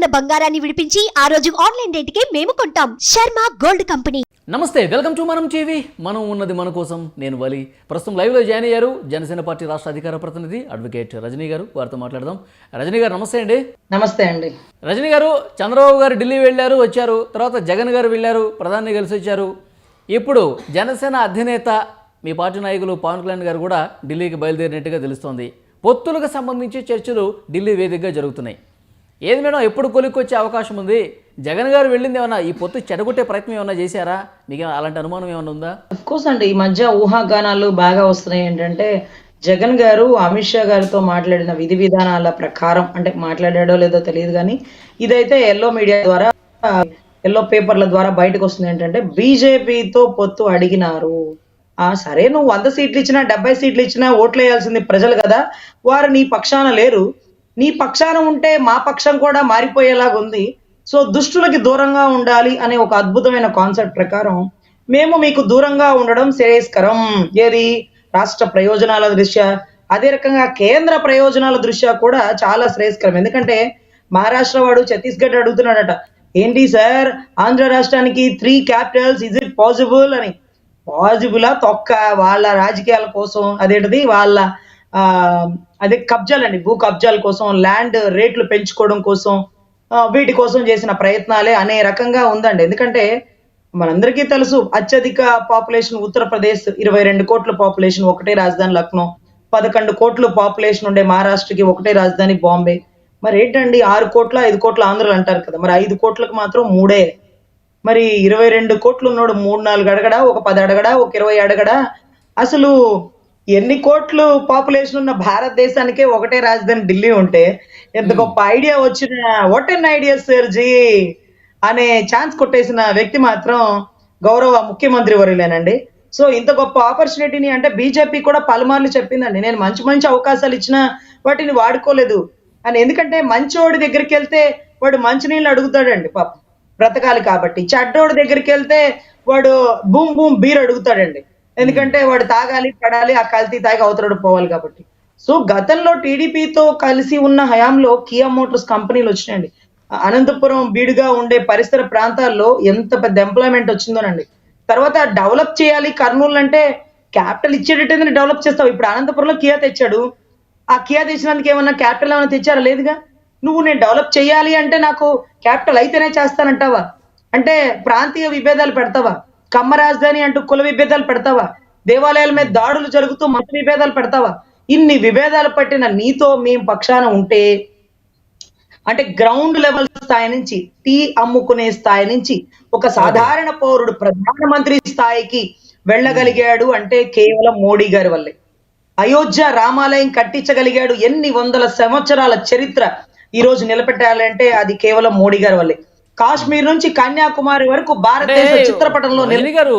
ఉన్న బంగారాన్ని విడిపించి ఆ రోజు ఆన్లైన్ రేటుకే మేము కొంటాం. Sharma gold company. నమస్తే వెల్కమ్ టు మనం టీవీ. మనం ఉన్నది మన కోసం. నేను వలి. ప్రస్తుతం లైవ్లో జాయిన్ అయ్యారు జనసేన పార్టీ రాష్ట్ర అధికార ప్రతినిధి అడ్వకేట్ రజనీ గారు. వారితో మాట్లాడదాం. రజనీ గారు నమస్తే అండి. నమస్తే అండి. రజనీ గారు చంద్రబాబు గారు ఢిల్లీ వెళ్ళారు వచ్చారు. తర్వాత జగన్ గారు వెళ్ళారు ప్రధాని కలిసి వచ్చారు. ఇప్పుడు జనసేన అధినేత మీ పార్టీ నాయకులు పవన్ కళ్యాణ్ గారు కూడా ఢిల్లీకి బయలుదేరినట్టుగా తెలుస్తోంది. పొత్తులకు సంబంధించి చర్చలు ఢిల్లీ వేదికగా జరుగుతున్నాయి. ఏది మేడం? ఎప్పుడు కొలిక్కొచ్చే అవకాశం ఉంది? జగన్ గారు వెళ్ళింది ఏమన్నా? ఈ పొత్తు చెడగొట్టే ప్రయత్నం ఏమన్నా చేశారా? మీకు అలాంటి అనుమానం ఏమన్నా ఉందా? అఫ్ కోర్స్ అండి. ఈ మధ్య ఊహాగానాలు బాగా వస్తున్నాయి. ఏంటంటే జగన్ గారు అమిత్ షా గారితో మాట్లాడిన విధి విధానాల ప్రకారం అంటే మాట్లాడాడో లేదో తెలియదు కానీ ఇదైతే ఎల్లో మీడియా ద్వారా ఎల్లో పేపర్ల ద్వారా బయటకు వస్తుంది. ఏంటంటే బీజేపీతో పొత్తు అడిగినారు. ఆ సరే నువ్వు వంద సీట్లు ఇచ్చినా డెబ్బై సీట్లు ఇచ్చినా ఓట్లు వేయాల్సింది ప్రజలు కదా. వారు నీ పక్షాన లేరు. నీ పక్షాన ఉంటే మా పక్షం కూడా మారిపోయేలాగా ఉంది. సో దుష్టులకి దూరంగా ఉండాలి అనే ఒక అద్భుతమైన కాన్సెప్ట్ ప్రకారం మేము మీకు దూరంగా ఉండడం శ్రేయస్కరం. ఏది? రాష్ట్ర ప్రయోజనాల దృష్ట్యా? అదే రకంగా కేంద్ర ప్రయోజనాల దృష్ట్యా కూడా చాలా శ్రేయస్కరం. ఎందుకంటే మహారాష్ట్ర వాడు ఛత్తీస్గఢ్ అడుగుతున్నాడట. ఏంటి సార్? ఆంధ్ర రాష్ట్రానికి three capitals is it possible అని. పాసిబులా తొక్క. వాళ్ళ రాజకీయాల కోసం అదేంటిది? వాళ్ళ ఆ అదే కబ్జాలండి. భూ కబ్జాల కోసం ల్యాండ్ రేట్లు పెంచుకోవడం కోసం వీటి కోసం చేసిన ప్రయత్నాలే అనే రకంగా ఉందండి. ఎందుకంటే మనందరికీ తెలుసు అత్యధిక పాపులేషన్ ఉత్తరప్రదేశ్ ఇరవై రెండు కోట్ల పాపులేషన్ ఒకటే రాజధాని లక్నో. పదకొండు కోట్ల పాపులేషన్ ఉండే మహారాష్ట్రకి ఒకటే రాజధాని బాంబే. మరి ఏంటండి ఆరు కోట్ల ఐదు కోట్ల ఆంధ్రలు అంటారు కదా మరి ఐదు కోట్లకు మాత్రం మూడే. మరి ఇరవై రెండు కోట్లు ఉన్నాడు మూడు నాలుగు అడగడా ఒక పది అడగడా ఒక ఇరవై అడగడా? అసలు ఎన్ని కోట్లు పాపులేషన్ ఉన్న భారతదేశానికే ఒకటే రాజధాని ఢిల్లీ ఉంటే ఎంత గొప్ప ఐడియా వచ్చిన what an idea sir ji అనే ఛాన్స్ కొట్టేసిన వ్యక్తి మాత్రం గౌరవ ముఖ్యమంత్రి వర్యులేనండి. సో ఇంత గొప్ప ఆపర్చునిటీని అంటే బీజేపీ కూడా పలుమార్లు చెప్పిందండి. నేను మంచి మంచి అవకాశాలు ఇచ్చినా వాటిని వాడుకోలేదు అని. ఎందుకంటే మంచోడి దగ్గరికి వెళ్తే వాడు మంచినీళ్ళు అడుగుతాడండి పాపం. బ్రతకాలి కాబట్టి. చెడ్డోడి దగ్గరికి వెళ్తే వాడు బూమ్ బూమ్ బీర్ అడుగుతాడండి. ఎందుకంటే వాడు తాగాలి పడాలి ఆ కల్తీ తాగి అవతలడు పోవాలి కాబట్టి. సో గతంలో టీడీపీతో కలిసి ఉన్న హయాంలో కియా మోటార్స్ కంపెనీలు వచ్చినాయండి. అనంతపురం బీడుగా ఉండే పరిసర ప్రాంతాల్లో ఎంత పెద్ద ఎంప్లాయ్మెంట్ వచ్చిందోనండి. తర్వాత డెవలప్ చేయాలి కర్నూలు అంటే క్యాపిటల్ ఇచ్చేటట్టు డెవలప్ చేస్తావు? ఇప్పుడు అనంతపురంలో కియా తెచ్చాడు. ఆ కియా తెచ్చినందుకు ఏమన్నా క్యాపిటల్ ఏమైనా తెచ్చారా? లేదుగా. నువ్వు నేను డెవలప్ చేయాలి అంటే నాకు క్యాపిటల్ అయితేనే చేస్తానంటావా? అంటే ప్రాంతీయ విభేదాలు పెడతావా? కమ్మ రాజధాని అంటూ కుల విభేదాలు పెడతావా? దేవాలయాల మీద దాడులు జరుగుతూ మత విభేదాలు పెడతావా? ఇన్ని విభేదాలు పట్టిన నీతో మేము పక్షాన ఉంటే అంటే గ్రౌండ్ లెవెల్ స్థాయి నుంచి టీ అమ్ముకునే స్థాయి నుంచి ఒక సాధారణ పౌరుడు ప్రధానమంత్రి స్థాయికి వెళ్ళగలిగాడు అంటే కేవలం మోడీ గారి వల్లే. అయోధ్య రామాలయం కట్టించగలిగాడు ఎన్ని వందల సంవత్సరాల చరిత్ర ఈ రోజు నిలబెట్టాలంటే అది కేవలం మోడీ గారి వల్లే. కాశ్మీర్ నుంచి కన్యాకుమారి వరకు భారతదేశ చిత్రపటంలో గారు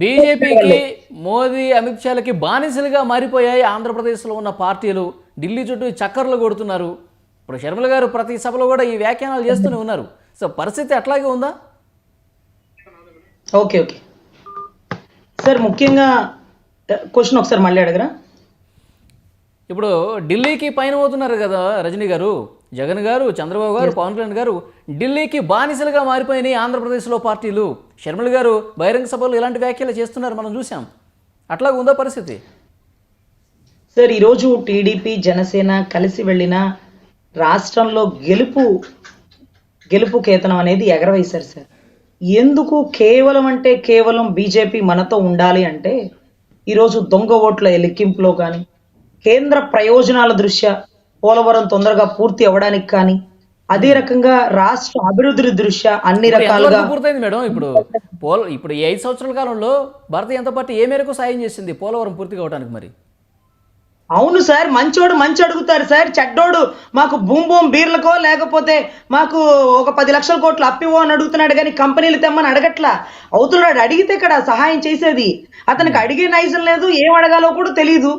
బీజేపీకి మోదీ అమిత్ షాలకి బానిసలుగా మారిపోయాయి ఆంధ్రప్రదేశ్లో ఉన్న పార్టీలు. ఢిల్లీ చుట్టూ చక్కర్లు కొడుతున్నారు. ఇప్పుడు శర్మల గారు ప్రతి సభలో కూడా ఈ వ్యాఖ్యానాలు చేస్తూనే ఉన్నారు. సో పరిస్థితి అట్లాగే ఉందా? Okay okay. సార్ ముఖ్యంగా క్వశ్చన్ ఒకసారి మళ్ళీ అడగరా? ఇప్పుడు ఢిల్లీకి పైన పోతున్నారు కదా రజనీ గారు. జగన్ గారు చంద్రబాబు గారు పవన్ కళ్యాణ్ గారు ఢిల్లీకి బానిసలుగా మారిపోయినాయి ఆంధ్రప్రదేశ్లో పార్టీలు. శర్మల గారు బహిరంగ సభలు ఇలాంటి వ్యాఖ్యలు చేస్తున్నారు మనం చూసాం అట్లాగే ఉందా పరిస్థితి? సార్ ఈరోజు టీడీపీ జనసేన కలిసి వెళ్ళిన రాష్ట్రంలో గెలుపు గెలుపు కేతనం అనేది ఎగరవేశారు సార్. ఎందుకు కేవలం అంటే కేవలం బీజేపీ మనతో ఉండాలి అంటే ఈరోజు దొంగ ఓట్ల లెక్కింపులో కానీ కేంద్ర ప్రయోజనాల దృష్ట్యా పోలవరం తొందరగా పూర్తి అవ్వడానికి కానీ అదే రకంగా రాష్ట్ర అభివృద్ధి దృష్ట్యా అన్ని రకాలుగా పూర్తయింది మేడం ఇప్పుడు? పోల ఇప్పుడు ఈ ఐదు సంవత్సరాల కాలంలో భారతీయ జనతా పార్టీ ఏ మేరకు సాయం చేసింది పోలవరం పూర్తి కావడానికి మరి? అవును సార్ మంచోడు మంచి అడుగుతారు సార్. చెడ్డోడు మాకు బూమ్ బూమ్ బీర్లకో లేకపోతే మాకు ఒక పది లక్షల కోట్లు అప్పివో అని అడుగుతున్నాడు కానీ కంపెనీలు తెమ్మని అడగట్లా. అవుతున్నాడు అడిగితే ఇక్కడ సహాయం చేసేది. అతనికి అడిగే నైజం లేదు ఏం అడగాలో కూడా తెలియదు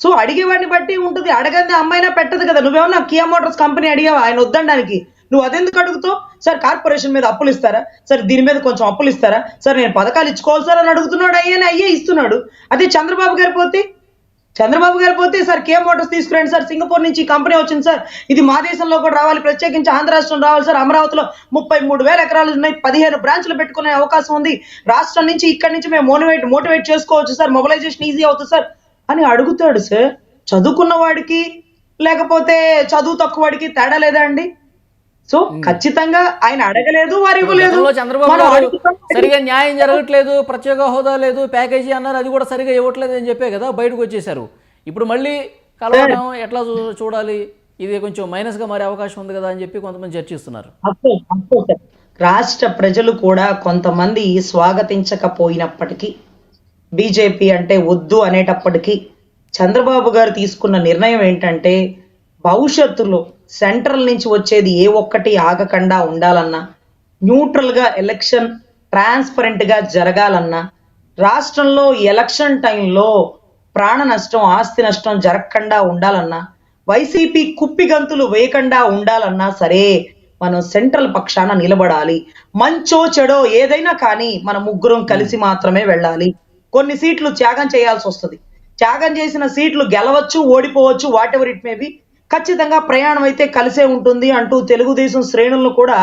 సో అడిగేవాడిని బట్టి ఉంటుంది. అడగంది అమ్మాయినా పెట్టదు కదా. నువ్వేమన్నా కియా మోటార్స్ కంపెనీ అడిగావా? ఆయన వద్దనడానికి నువ్వు అదెందుకు అడుగుతావు? సార్ కార్పొరేషన్ మీద అప్పులు ఇస్తారా? సార్ దీని మీద కొంచెం అప్పులు ఇస్తారా? సార్ నేను పథకాలు ఇచ్చుకోవాలి సార్ అని అడుగుతున్నాడు. అయ్యని అయ్యే ఇస్తున్నాడు. అదే చంద్రబాబు గారి పోతే? చంద్రబాబు గారు పోతే సార్ కే మోటార్స్ తీసుకురండి సార్. సింగపూర్ నుంచి కంపెనీ వచ్చింది సార్. ఇది మా దేశంలో కూడా రావాలి. ప్రత్యేకించి ఆంధ్ర రాష్ట్రం రావాలి సార్. అమరావతిలో ముప్పై మూడు వేల ఎకరాలు ఉన్నాయి. పదిహేను బ్రాంచ్లు పెట్టుకునే అవకాశం ఉంది. రాష్ట్రం నుంచి ఇక్కడి నుంచి మేము మోటివేట్ మోటివేట్ చేసుకోవచ్చు సార్. మొబిలైజేషన్ ఈజీ అవుతుంది సార్. అని అడుగుతాడు సార్. చదువుకున్న వాడికి లేకపోతే చదువు తక్కువ వాడికి తేడా లేదా అండి? సో ఖచ్చితంగా ఆయన అడగలేదు వారు ఇవ్వలేదు. చంద్రబాబు. సరిగా న్యాయం జరగట్లేదు ప్రత్యేక హోదా లేదు ప్యాకేజీ అన్నారు అది కూడా సరిగా ఇవ్వట్లేదు అని చెప్పే కదా బయటకు వచ్చేసారు ఇప్పుడు మళ్ళీ కలవడం ఎట్లా చూడాలి? ఇది కొంచెం మైనస్గా మారే అవకాశం ఉంది కదా అని చెప్పి కొంతమంది చర్చిస్తున్నారు. రాష్ట్ర ప్రజలు కూడా కొంతమంది స్వాగతించకపోయినప్పటికీ బీజేపీ అంటే వద్దు అనేటప్పటికీ చంద్రబాబు గారు తీసుకున్న నిర్ణయం ఏంటంటే భవిష్యత్తులో సెంట్రల్ నుంచి వచ్చేది ఏ ఒక్కటి ఆగకుండా ఉండాలన్నా న్యూట్రల్గా ఎలక్షన్ ట్రాన్స్పరెంట్గా జరగాలన్నా రాష్ట్రంలో ఎలక్షన్ టైంలో ప్రాణ నష్టం ఆస్తి నష్టం జరగకుండా ఉండాలన్నా వైసీపీ కుప్పిగంతులు వేయకుండా ఉండాలన్నా సరే మనం సెంట్రల్ పక్షాన నిలబడాలి. మంచో చెడో ఏదైనా కానీ మన ముగ్గురం కలిసి మాత్రమే వెళ్ళాలి. కొన్ని సీట్లు త్యాగం చేయాల్సి వస్తుంది. త్యాగం చేసిన సీట్లు గెలవచ్చు ఓడిపోవచ్చు whatever it may be ఖచ్చితంగా ప్రయాణం అయితే కలిసే ఉంటుంది అంటూ తెలుగుదేశం శ్రేణులను కూడా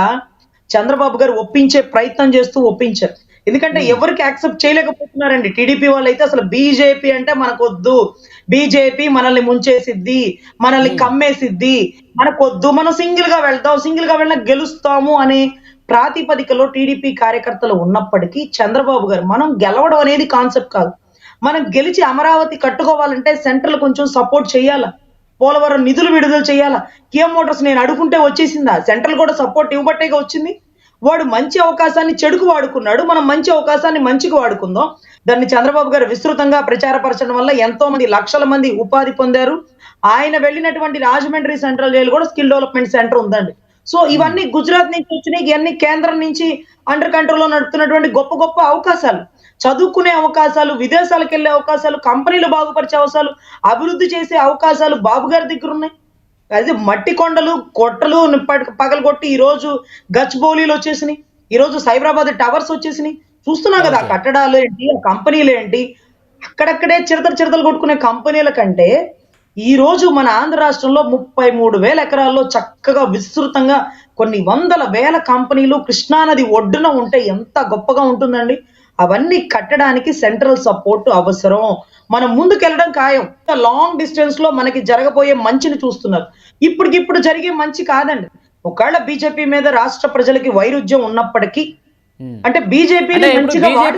చంద్రబాబు గారు ఒప్పించే ప్రయత్నం చేస్తూ ఒప్పించారు. ఎందుకంటే ఎవరికి యాక్సెప్ట్ చేయలేకపోతున్నారండి. టీడీపీ వాళ్ళు అయితే అసలు బీజేపీ అంటే మనకొద్దు. బీజేపీ మనల్ని ముంచేసిద్ది మనల్ని కమ్మేసిద్ది. మనకొద్దు. మనం సింగిల్గా వెళ్తాం సింగిల్గా వెళ్ళినా గెలుస్తాము అనే ప్రాతిపదికలో టీడీపీ కార్యకర్తలు ఉన్నప్పటికీ చంద్రబాబు గారు మనం గెలవడం అనేది కాన్సెప్ట్ కాదు. మనం గెలిచి అమరావతి కట్టుకోవాలంటే సెంట్రల్ కొంచెం సపోర్ట్ చేయాలా? పోలవరం నిధులు విడుదల చేయాలా? కియా మోటార్స్ నేను అడుగుంటే వచ్చేసిందా? సెంట్రల్ కూడా సపోర్ట్ ఇవ్వబట్టేగా వచ్చింది. వాడు మంచి అవకాశాన్ని చెడుకు వాడుకున్నాడు. మనం మంచి అవకాశాన్ని మంచికి వాడుకుందాం. దాన్ని చంద్రబాబు గారు విస్తృతంగా ప్రచారపరచడం వల్ల ఎంతో మంది లక్షల మంది ఉపాధి పొందారు. ఆయన వెళ్ళినటువంటి రాజమండ్రి సెంట్రల్ జైలు కూడా స్కిల్ డెవలప్మెంట్ సెంటర్ ఉందండి. సో ఇవన్నీ గుజరాత్ నుంచి వచ్చినాయి ఇవన్నీ కేంద్రం నుంచి అండర్ కంట్రోల్లో నడుపుతున్నటువంటి గొప్ప గొప్ప అవకాశాలు. చదువుకునే అవకాశాలు విదేశాలకు వెళ్ళే అవకాశాలు కంపెనీలు బాగుపరిచే అవకాశాలు అభివృద్ధి చేసే అవకాశాలు బాబు గారి దగ్గర ఉన్నాయి. అదే మట్టి కొండలు కొట్టలు పగలగొట్టి ఈ రోజు గచ్చిబౌలీలు వచ్చేసినాయి. ఈ రోజు సైబరాబాద్ టవర్స్ వచ్చేసినాయి. చూస్తున్నాం కదా ఆ కట్టడాలు ఏంటి ఆ కంపెనీలు ఏంటి? అక్కడక్కడే చిరతలు చిరతలు కొట్టుకునే కంపెనీల కంటే ఈ రోజు మన ఆంధ్ర రాష్ట్రంలో ముప్పై మూడు వేల ఎకరాల్లో చక్కగా విస్తృతంగా కొన్ని వందల వేల కంపెనీలు కృష్ణానది ఒడ్డున ఉంటే ఎంత గొప్పగా ఉంటుందండి? అవన్నీ కట్టడానికి సెంట్రల్ సపోర్ట్ అవసరం. మనం ముందుకెళ్ళడం ఖాయం. లాంగ్ డిస్టెన్స్లో మనకి జరగబోయే మంచిని చూస్తున్నారు. ఇప్పటికిప్పుడు జరిగే మంచి కాదండి. ఒకవేళ బీజేపీ మీద రాష్ట్ర ప్రజలకి వైరుధ్యం ఉన్నప్పటికీ. అంటే బీజేపీ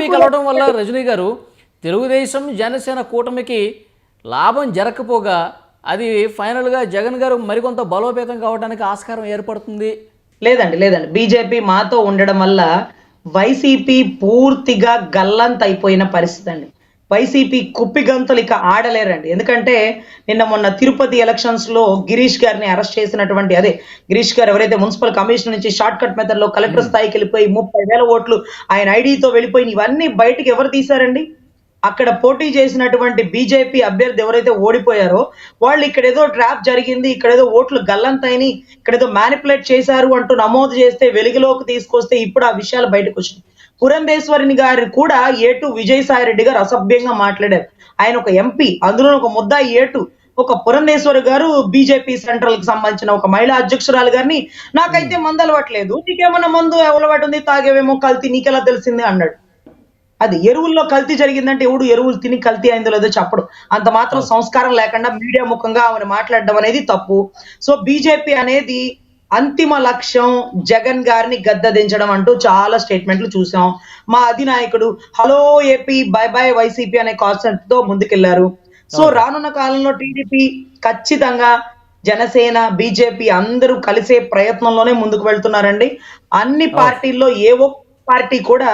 కలవడం వల్ల రజనీ గారు తెలుగుదేశం జనసేన కూటమికి లాభం జరగకపోగా అది ఫైనల్గా జగన్ గారు మరికొంత బలోపేతం కావడానికి ఆస్కారం ఏర్పడుతుంది. లేదండి లేదండి. బీజేపీ మాతో ఉండడం వల్ల వైసీపీ పూర్తిగా గల్లంత అయిపోయిన పరిస్థితి అండి. వైసీపీ కుప్పిగంతులు ఇక ఆడలేరండి. ఎందుకంటే నిన్న మొన్న తిరుపతి ఎలక్షన్స్లో గిరీష్ గారిని అరెస్ట్ చేసినటువంటి అదే గిరీష్ గారు ఎవరైతే మున్సిపల్ కమిషన్ నుంచి షార్ట్ కట్ మెథడ్లో కలెక్టర్ స్థాయికి వెళ్ళిపోయి ముప్పై వేల ఓట్లు ఆయన ఐడితో వెళ్ళిపోయి ఇవన్నీ బయటకు ఎవరు తీశారండి? అక్కడ పోటీ చేసినటువంటి బీజేపీ అభ్యర్థి ఎవరైతే ఓడిపోయారో వాళ్ళు ఇక్కడ ఏదో ట్రాప్ జరిగింది ఇక్కడ ఏదో ఓట్లు గల్లంతైని ఇక్కడ ఏదో మ్యానిపులేట్ చేశారు అంటూ నమోదు చేస్తే వెలుగులోకి తీసుకొస్తే ఇప్పుడు ఆ విషయాలు బయటకు వచ్చినాయి. పురంధేశ్వరిని గారు కూడా ఏటు విజయసాయి రెడ్డి గారు అసభ్యంగా మాట్లాడారు. ఆయన ఒక ఎంపీ అందులో ఒక ముద్దా ఏటు. ఒక పురంధేశ్వరి గారు బీజేపీ సెంట్రల్కి సంబంధించిన ఒక మహిళా అధ్యక్షురాలు గారిని నాకైతే మందు అలవాట్లేదు నీకేమన్నా మందు అలవాటు ఉంది తాగేవేమో కల్తీ నీకెలా తెలిసింది? అన్నాడు. అది ఎరువుల్లో కల్తీ జరిగిందంటే ఎవడు ఎరువులు తిని కల్తీ అయిందో లేదో చెప్పడు. అంత మాత్రం సంస్కారం లేకుండా మీడియా ముఖంగా ఆమెను మాట్లాడడం అనేది తప్పు. సో బీజేపీ అనేది అంతిమ లక్ష్యం జగన్ గారిని గద్దదించడం అంటూ చాలా స్టేట్మెంట్లు చూసాం. మా అధినాయకుడు hello AP bye bye YCP అనే కాన్సెప్ట్తో ముందుకెళ్ళారు. సో రానున్న కాలంలో టీడీపీ ఖచ్చితంగా జనసేన బీజేపీ అందరూ కలిసే ప్రయత్నంలోనే ముందుకు వెళ్తున్నారండి. అన్ని పార్టీల్లో ఏ ఒక్క పార్టీ కూడా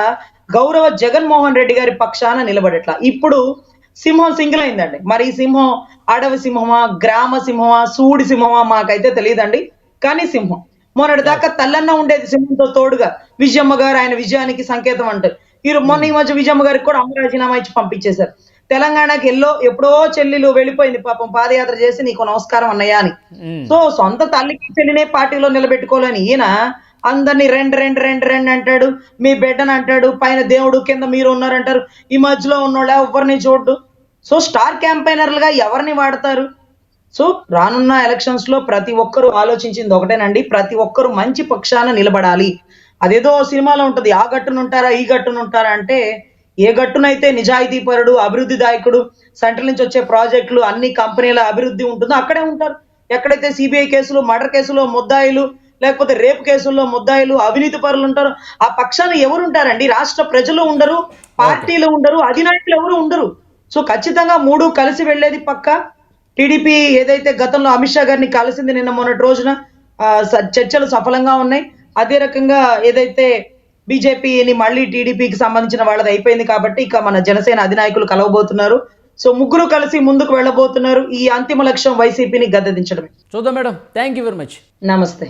గౌరవ జగన్మోహన్ రెడ్డి గారి పక్షాన నిలబడట్లా. ఇప్పుడు సింహం సింగిల్ అయిందండి. మరి ఈ సింహం అడవి సింహమా గ్రామ సింహమా సూడి సింహమా మాకైతే తెలియదండి కానీ సింహం. మొన్నటి దాకా తల్లన్న ఉండేది సింహంతో తోడుగా. విజయమ్మ గారు ఆయన విజయానికి సంకేతం అంటారు. ఈ మొన్న ఈ మధ్య విజయమ్మ గారికి కూడా అమ్మ రాజీనామా ఇచ్చి పంపించేశారు. తెలంగాణకి ఎల్లో ఎప్పుడో చెల్లెలు వెళ్ళిపోయింది. పాపం పాదయాత్ర చేసి నీకు నమస్కారం అన్నయ్య అని. సో సొంత తల్లికి చెల్లినే పార్టీలో నిలబెట్టుకోలేని ఈయన అందరినీ రెండు రెండు రెండు రెండు అంటాడు. మీ బిడ్డని అంటాడు. పైన దేవుడు కింద మీరు ఉన్నారంటారు. ఈ మధ్యలో ఉన్నోళ్ళు ఎవరిని చూడ్డు? సో స్టార్ క్యాంపైనర్లుగా ఎవరిని వాడతారు? సో రానున్న ఎలక్షన్స్లో ప్రతి ఒక్కరూ ఆలోచించింది ఒకటేనండి. ప్రతి ఒక్కరూ మంచి పక్షాన నిలబడాలి. అదేదో సినిమాలో ఉంటుంది. ఆ గట్టున ఉంటారా ఈ గట్టున ఉంటారా అంటే ఏ గట్టునైతే నిజాయితీ పరుడు అభివృద్ధి దాయకుడు సెంట్రల్ నుంచి వచ్చే ప్రాజెక్టులు అన్ని కంపెనీల అభివృద్ధి ఉంటుందో అక్కడే ఉంటారు. ఎక్కడైతే సిబిఐ కేసులు మర్డర్ కేసులో ముద్దాయిలు లేకపోతే రేపు కేసుల్లో ముద్దాయిలు అవినీతి పరులు ఉంటారు. ఆ పక్షాన ఎవరు ఉంటారండి రాష్ట్ర ప్రజలు ఉండరు పార్టీలు ఉండరు అధినాయకులు ఎవరు ఉండరు. సో ఖచ్చితంగా మూడు కలిసి వెళ్ళేది పక్క. టీడీపీ ఏదైతే గతంలో అమిత్ షా గారిని కలిసింది నిన్న మొన్నటి రోజున చర్చలు సఫలంగా ఉన్నాయి. అదే రకంగా ఏదైతే బీజేపీని మళ్ళీ టీడీపీకి సంబంధించిన వాళ్ళది అయిపోయింది కాబట్టి ఇక మన జనసేన అధినాయకులు కలవబోతున్నారు. సో ముగ్గురు కలిసి ముందుకు వెళ్ళబోతున్నారు. ఈ అంతిమ లక్ష్యం వైసీపీని గద్దెదించడమే. చూద్దాం madam. Thank you very much నమస్తే.